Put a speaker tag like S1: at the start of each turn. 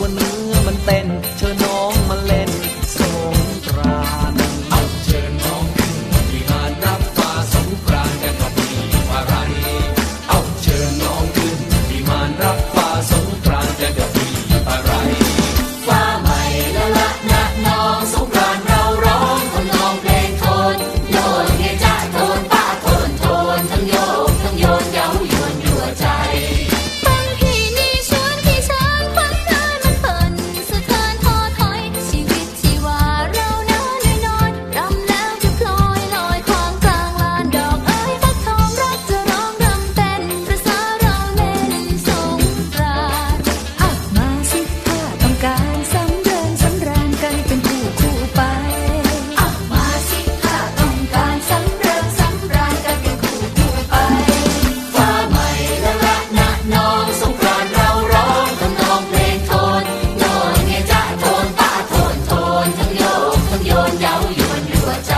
S1: one
S2: นเย้าอยู่บนหัวใจ